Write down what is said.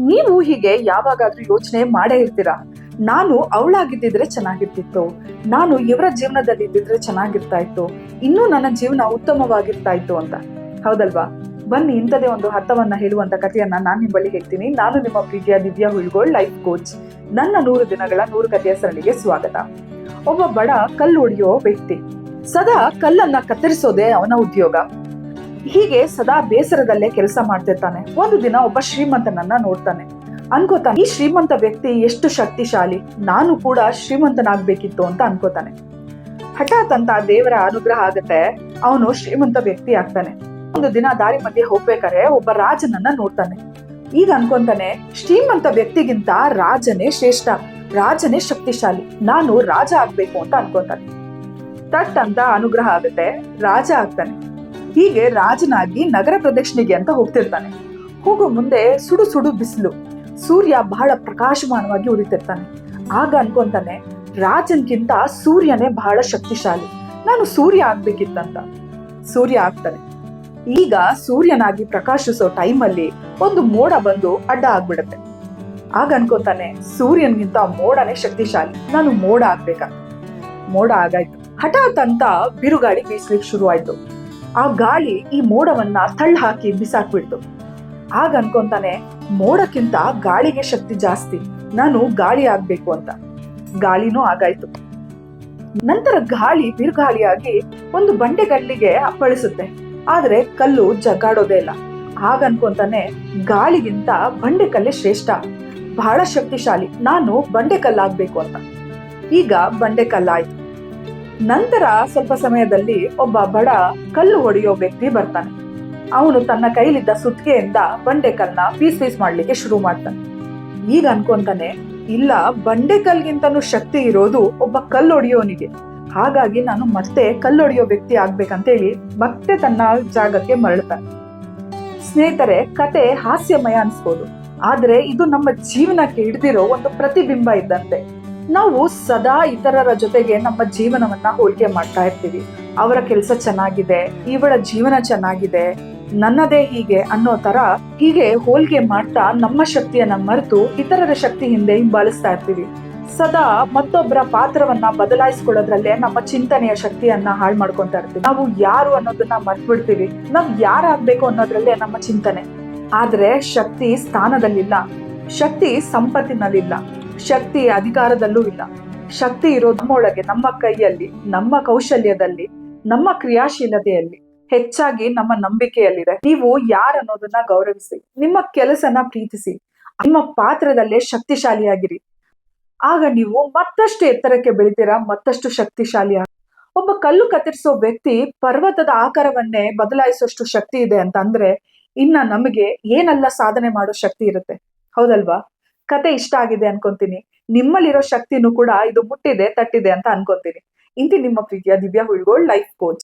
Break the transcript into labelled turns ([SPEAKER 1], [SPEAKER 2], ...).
[SPEAKER 1] ನೀವು ಹೀಗೆ ಯಾವಾಗಾದ್ರೂ ಯೋಚನೆ ಮಾಡೇ ಇರ್ತೀರಾ? ನಾನು ಅವಳಾಗಿದ್ದಿದ್ರೆ ಚೆನ್ನಾಗಿರ್ತಿತ್ತು. ನಾನು ಇವರ ಜೀವನದಲ್ಲಿ ಇದ್ದಿದ್ರೆ ಚೆನ್ನಾಗಿರ್ತಾ ಇತ್ತು. ಇನ್ನೂ ನನ್ನ ಜೀವನ ಉತ್ತಮವಾಗಿರ್ತಾ ಇತ್ತು ಅಂತ. ಹೌದಲ್ವಾ? ಬನ್ನಿ ಇಂಥದೇ ಒಂದು ಅರ್ಥವನ್ನ ಹೇಳುವಂತ ಕಥೆಯನ್ನ ನಾನು ನಿಮ್ಮ ಹೇಳ್ತೀನಿ. ನಾನು ನಿಮ್ಮ ಪ್ರೀತಿಯ ದಿವ್ಯಾ ಹುಳ್ಗೋಳ್, ಲೈಫ್ ಕೋಚ್. ನನ್ನ ನೂರು ದಿನಗಳ ನೂರು ಕಥೆಯ ಸರಣಿಗೆ ಸ್ವಾಗತ. ಒಬ್ಬ ಬಡ ಕಲ್ಲು ಹೊಡೆಯೋ ವ್ಯಕ್ತಿ. ಸದಾ ಕಲ್ಲನ್ನ ಕತ್ತರಿಸೋದೇ ಅವನ ಉದ್ಯೋಗ. ಹೀಗೆ ಸದಾ ಬೇಸರದಲ್ಲೇ ಕೆಲಸ ಮಾಡ್ತಿರ್ತಾನೆ. ಒಂದು ದಿನ ಒಬ್ಬ ಶ್ರೀಮಂತನನ್ನ ನೋಡ್ತಾನೆ. ಅನ್ಕೋತಾನೆ, ಈ ಶ್ರೀಮಂತ ವ್ಯಕ್ತಿ ಎಷ್ಟು ಶಕ್ತಿಶಾಲಿ. ನಾನು ಕೂಡ ಶ್ರೀಮಂತನಾಗ್ಬೇಕಿತ್ತು ಅಂತ ಅನ್ಕೋತಾನೆ. ಹಠಾತ್ ಅಂತ ದೇವರ ಅನುಗ್ರಹ ಆಗತ್ತೆ, ಅವನು ಶ್ರೀಮಂತ ವ್ಯಕ್ತಿ ಆಗ್ತಾನೆ. ಒಂದು ದಿನ ದಾರಿ ಮಧ್ಯೆ ಹೋಗ್ಬೇಕಾರೆ ಒಬ್ಬ ರಾಜನನ್ನ ನೋಡ್ತಾನೆ. ಈಗ ಅನ್ಕೊಂತಾನೆ, ಶ್ರೀಮಂತ ವ್ಯಕ್ತಿಗಿಂತ ರಾಜನೇ ಶ್ರೇಷ್ಠ. ರಾಜನೇ ಶಕ್ತಿಶಾಲಿ. ನಾನು ರಾಜ ಆಗ್ಬೇಕು ಅಂತ ಅನ್ಕೊಂತಾನೆ. ತಟ್ ಅಂತ ಅನುಗ್ರಹ ಆಗುತ್ತೆ, ರಾಜ ಆಗ್ತಾನೆ. ಹೀಗೆ ರಾಜನಾಗಿ ನಗರ ಪ್ರದಕ್ಷಿಣೆಗೆ ಅಂತ ಹೋಗ್ತಿರ್ತಾನೆ. ಹೋಗೋ ಮುಂದೆ ಸುಡು ಸುಡು ಬಿಸಿಲು, ಸೂರ್ಯ ಬಹಳ ಪ್ರಕಾಶಮಾನವಾಗಿ ಉರಿತಿರ್ತಾನೆ ಆಗ ಅನ್ಕೊಂತಾನೆ, ರಾಜನ್ಗಿಂತ ಸೂರ್ಯನೇ ಬಹಳ ಶಕ್ತಿಶಾಲಿ, ನಾನು ಸೂರ್ಯ ಆಗ್ಬೇಕಿತ್ತಂತ. ಸೂರ್ಯ ಆಗ್ತಾನೆ. ಈಗ ಸೂರ್ಯನಾಗಿ ಪ್ರಕಾಶಿಸೋ ಟೈಮಲ್ಲಿ ಒಂದು ಮೋಡ ಬಂದು ಅಡ್ಡ ಆಗ್ಬಿಡುತ್ತೆ. ಆಗ ಅನ್ಕೋತಾನೆ, ಸೂರ್ಯನ್ಗಿಂತ ಮೋಡನೇ ಶಕ್ತಿಶಾಲಿ, ನಾನು ಮೋಡ ಆಗ್ಬೇಕ? ಮೋಡ ಆಗಾಯ್ತು. ಹಠಾತ್ ಅಂತ ಬಿರುಗಾಳಿ ಬೀಸ್ಲಿಕ್ಕೆ ಶುರು ಆ ಗಾಳಿ ಈ ಮೋಡವನ್ನ ತಳ್ಳ ಹಾಕಿ ಬಿಸಾಕ್ಬಿಡ್ತು. ಆಗ ಅನ್ಕೊಂತಾನೆ, ಮೋಡಕ್ಕಿಂತ ಗಾಳಿಗೆ ಶಕ್ತಿ ಜಾಸ್ತಿ, ನಾನು ಗಾಳಿ ಆಗ್ಬೇಕು ಅಂತ. ಗಾಳಿನೂ ಆಗಾಯ್ತು. ನಂತರ ಗಾಳಿ ಬಿರುಗಾಳಿಯಾಗಿ ಒಂದು ಬಂಡೆಗಲ್ಲಿಗೆ ಅಪ್ಪಳಿಸುತ್ತೆ. ಆದ್ರೆ ಕಲ್ಲು ಜಗ್ಗಾಡೋದೇ ಇಲ್ಲ. ಆಗ ಅನ್ಕೊಂತಾನೆ, ಗಾಳಿಗಿಂತ ಬಂಡೆಕಲ್ಲೇ ಶ್ರೇಷ್ಠ. ಬಹಳ ಶಕ್ತಿಶಾಲಿ. ನಾನು ಬಂಡೆಕಲ್ಲಾಗ್ಬೇಕು ಅಂತ. ಈಗ ಬಂಡೆಕಲ್ಲಾಯ್ತು ನಂತರ ಸ್ವಲ್ಪ ಸಮಯದಲ್ಲಿ ಒಬ್ಬ ಬಡ ಕಲ್ಲು ಹೊಡೆಯೋ ವ್ಯಕ್ತಿ ಬರ್ತಾನೆ. ಅವನು ತನ್ನ ಕೈಲಿದ್ದ ಸುತ್ತಿಗೆಯಿಂದ ಬಂಡೆಕಲ್ನ ಪೀಸ್ ಪೀಸ್ ಮಾಡ್ಲಿಕ್ಕೆ ಶುರು ಮಾಡ್ತಾನೆ. ಈಗ ಅನ್ಕೊಂತಾನೆ, ಇಲ್ಲ ಬಂಡೆಕಲ್ಗಿಂತನೂ ಶಕ್ತಿ ಇರೋದು ಒಬ್ಬ ಕಲ್ಲೊಡೆಯೋನಿಗೆ ಹಾಗಾಗಿ ನಾನು ಮತ್ತೆ ಕಲ್ಲೊಡೆಯೋ ವ್ಯಕ್ತಿ ಆಗ್ಬೇಕಂತೇಳಿ ಮತ್ತೆ ತನ್ನ ಜಾಗಕ್ಕೆ ಮರಳ್ತಾನೆ ಸ್ನೇಹಿತರೆ, ಕತೆ ಹಾಸ್ಯಮಯ ಅನ್ಸ್ಬೋದು. ಆದ್ರೆ ಇದು ನಮ್ಮ ಜೀವನಕ್ಕೆ ಹಿಡಿದಿರೋ ಒಂದು ಪ್ರತಿಬಿಂಬ ಇದ್ದಂತೆ. ನಾವು ಸದಾ ಇತರರ ಜೊತೆಗೆ ನಮ್ಮ ಜೀವನವನ್ನ ಹೋಲಿಕೆ ಮಾಡ್ತಾ ಇರ್ತೀವಿ. ಅವರ ಕೆಲಸ ಚೆನ್ನಾಗಿದೆ, ಇವಳ ಜೀವನ ಚೆನ್ನಾಗಿದೆ, ನನ್ನದೇ ಹೀಗೆ ಅನ್ನೋ ತರ ಹೀಗೆ ಹೋಲಿಕೆ ಮಾಡ್ತಾ ನಮ್ಮ ಶಕ್ತಿಯನ್ನ ಮರೆತು ಇತರರ ಶಕ್ತಿ ಹಿಂದೆ ಹಿಂಬಾಲಿಸ್ತಾ ಇರ್ತೀವಿ. ಸದಾ ಮತ್ತೊಬ್ಬರ ಪಾತ್ರವನ್ನ ಬದಲಾಯಿಸ್ಕೊಳ್ಳೋದ್ರಲ್ಲೇ ನಮ್ಮ ಚಿಂತನೆಯ ಶಕ್ತಿಯನ್ನ ಹಾಳು ಮಾಡ್ಕೊಂತಾ ಇರ್ತೀವಿ. ನಾವು ಯಾರು ಅನ್ನೋದನ್ನ ಮರ್ತ್ಬಿಡ್ತೀವಿ. ನಾವ್ ಯಾರಾಗ್ಬೇಕು ಅನ್ನೋದ್ರಲ್ಲೇ ನಮ್ಮ ಚಿಂತನೆ. ಆದ್ರೆ ಶಕ್ತಿ ಸ್ಥಾನದಲ್ಲಿಲ್ಲ. ಶಕ್ತಿ ಸಂಪತ್ತಿನಲ್ಲಿಲ್ಲ. ಶಕ್ತಿ ಅಧಿಕಾರದಲ್ಲೂ ಇಲ್ಲ. ಶಕ್ತಿ ಇರೋದು ನಮ್ಮೊಳಗೆ ನಮ್ಮ ಕೈಯಲ್ಲಿ, ನಮ್ಮ ಕೌಶಲ್ಯದಲ್ಲಿ, ನಮ್ಮ ಕ್ರಿಯಾಶೀಲತೆಯಲ್ಲಿ, ಹೆಚ್ಚಾಗಿ ನಮ್ಮ ನಂಬಿಕೆಯಲ್ಲಿದೆ. ನೀವು ಯಾರನ್ನೋದನ್ನ ಗೌರವಿಸಿ, ನಿಮ್ಮ ಕೆಲಸನ ಪ್ರೀತಿಸಿ, ನಿಮ್ಮ ಪಾತ್ರದಲ್ಲೇ ಶಕ್ತಿಶಾಲಿಯಾಗಿರಿ. ಆಗ ನೀವು ಮತ್ತಷ್ಟು ಎತ್ತರಕ್ಕೆ ಬೆಳಿತೀರಾ, ಮತ್ತಷ್ಟು ಶಕ್ತಿಶಾಲಿ ಒಬ್ಬ ಕಲ್ಲು ಕತ್ತರಿಸೋ ವ್ಯಕ್ತಿ ಪರ್ವತದ ಆಕಾರವನ್ನೇ ಬದಲಾಯಿಸೋಷ್ಟು ಶಕ್ತಿ ಇದೆ ಅಂತ ಅಂದ್ರೆ ಇನ್ನ ನಮಗೆ ಏನೆಲ್ಲ ಸಾಧನೆ ಮಾಡೋ ಶಕ್ತಿ ಇರುತ್ತೆ. ಹೌದಲ್ವಾ? ಕತೆ ಇಷ್ಟ ಆಗಿದೆ ಅನ್ಕೊಂತೀನಿ. ನಿಮ್ಮಲ್ಲಿರೋ ಶಕ್ತಿನೂ ಕೂಡ ಇದು ಮುಟ್ಟಿದೆ, ತಟ್ಟಿದೆ ಅಂತ ಅನ್ಕೊಂತೀನಿ. ಇಂತಿ ನಿಮ್ಮ ಪ್ರೀತಿಯ ದಿವ್ಯಾ ಹುಳ್ಗೋಳ್ ಲೈಫ್ ಕೋಚ್